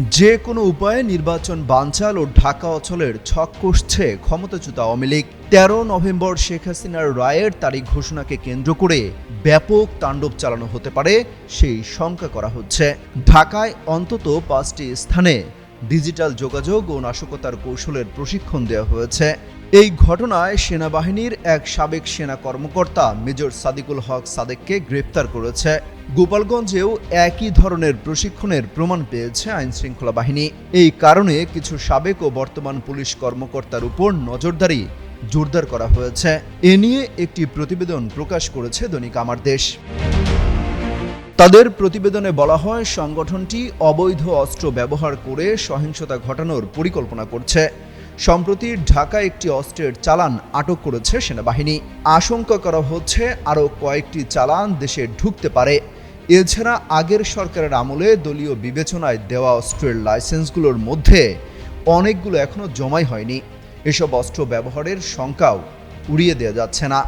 যে কোনো উপায়ে নির্বাচন বানচাল ও ঢাকা অচলের ছক কষছে ক্ষমতাচ্যুত আওয়ামী লীগ। তেরো নভেম্বর শেখ হাসিনার রায়ের তারিখ ঘোষণাকে কেন্দ্র করে ব্যাপক তাণ্ডব চালানো হতে পারে, সেই শঙ্কা করা হচ্ছে। ঢাকায় অন্তত পাঁচটি স্থানে ডিজিটাল যোগাযোগ ও নাশকতার কৌশলের প্রশিক্ষণ দেওয়া হয়েছে। এই ঘটনায় সেনাবাহিনীর এক সাবেক সেনা কর্মকর্তা মেজর সাদিকুল হক সাদেককে গ্রেপ্তার করেছে। গোপালগঞ্জেও একই ধরনের প্রশিক্ষণের প্রমাণ পেয়েছে আইন শৃঙ্খলা বাহিনী। এই কারণে কিছু সাবেক ও বর্তমান পুলিশ কর্মকর্তার উপর নজরদারি জোরদার করা হয়েছে। এ নিয়ে একটি প্রতিবেদন প্রকাশ করেছে দৈনিক আমার দেশ। তাদের প্রতিবেদনে বলা হয়, সংগঠনটি অবৈধ অস্ত্র ব্যবহার করে সহিংসতা ঘটানোর পরিকল্পনা করছে। সম্প্রতি ঢাকা একটি অস্ত্রের চালান আটক করেছে সেনাবাহিনী। আশঙ্কা করা হচ্ছে আরও কয়েকটি চালান দেশে ঢুকতে পারে। এছাড়া আগের সরকারের আমলে দলীয় বিবেচনায় দেওয়া অস্ত্রের লাইসেন্সগুলোর মধ্যে অনেকগুলো এখনও জমাই হয়নি। এসব অস্ত্র ব্যবহারের শঙ্কাও উড়িয়ে দেওয়া যাচ্ছে না।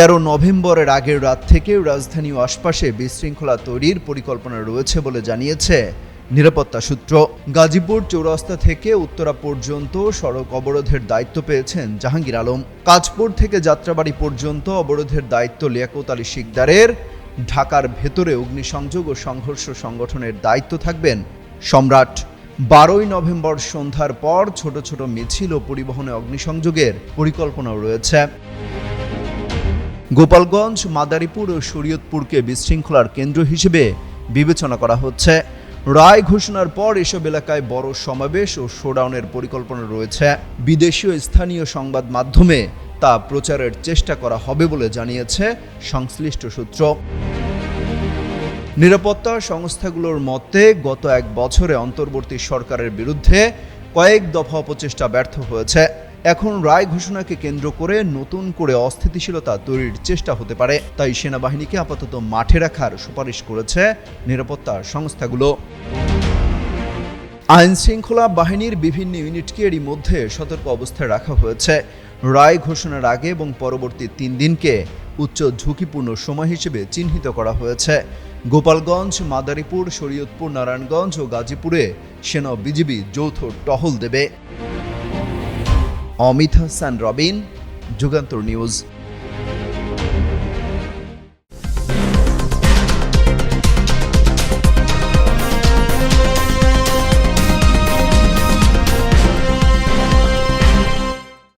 তেরো নভেম্বরের আগের রাত থেকে রাজধানী ও আশপাশে বিশৃঙ্খলা তৈরির পরিকল্পনা রয়েছে বলে জানিয়েছে নিরাপত্তা সূত্র। গাজীপুর চৌরাস্তা থেকে উত্তরা পর্যন্ত সড়ক অবরোধের দায়িত্ব পেয়েছেন জাহাঙ্গীর আলম। কাজপুর থেকে যাত্রাবাড়ি পর্যন্ত অবরোধের দায়িত্ব লিয়াকত আলী শিকদারের। ঢাকার ভেতরে অগ্নিসংযোগ ও সংঘর্ষ সংগঠনের দায়িত্ব থাকবেন সম্রাট। বারোই নভেম্বর সন্ধ্যার পর ছোট ছোট মিছিল ও পরিবহনে অগ্নিসংযোগের পরিকল্পনাও রয়েছে। গোপালগঞ্জ, মাদারীপুর ও শরীয়তপুরকে বিশৃঙ্খলার কেন্দ্র হিসেবে বিবেচনা করা হচ্ছে। রায় ঘোষণার পর এসব এলাকায় বড় সমাবেশ ও শোডাউনের পরিকল্পনা রয়েছে। বিদেশি ও স্থানীয় সংবাদ মাধ্যমে তা প্রচারের চেষ্টা করা হবে বলে জানিয়েছে সংশ্লিষ্ট সূত্র। নিরাপত্তা সংস্থাগুলোর মতে, গত এক বছরে অন্তর্বর্তী সরকারের বিরুদ্ধে কয়েক দফা অপচেষ্টা ব্যর্থ হয়েছে। এখন রায় ঘোষণাকে কেন্দ্র করে নতুন করে অস্থিতিশীলতা তৈরির চেষ্টা হতে পারে, তাই সেনাবাহিনীকে আপাতত মাঠে রাখার সুপারিশ করেছে নিরাপত্তা সংস্থাগুলো। আইন শৃঙ্খলা বাহিনীর বিভিন্ন ইউনিটকে এরই মধ্যে সতর্ক অবস্থায় রাখা হয়েছে। রায় ঘোষণার আগে এবং পরবর্তী তিন দিনকে উচ্চ ঝুঁকিপূর্ণ সময় হিসেবে চিহ্নিত করা হয়েছে। গোপালগঞ্জ, মাদারীপুর, শরীয়তপুর, নারায়ণগঞ্জ ও গাজীপুরে সেনা বিজিবি যৌথ টহল দেবে। অমিত হাসান রবিন যুগান্তর নিউজ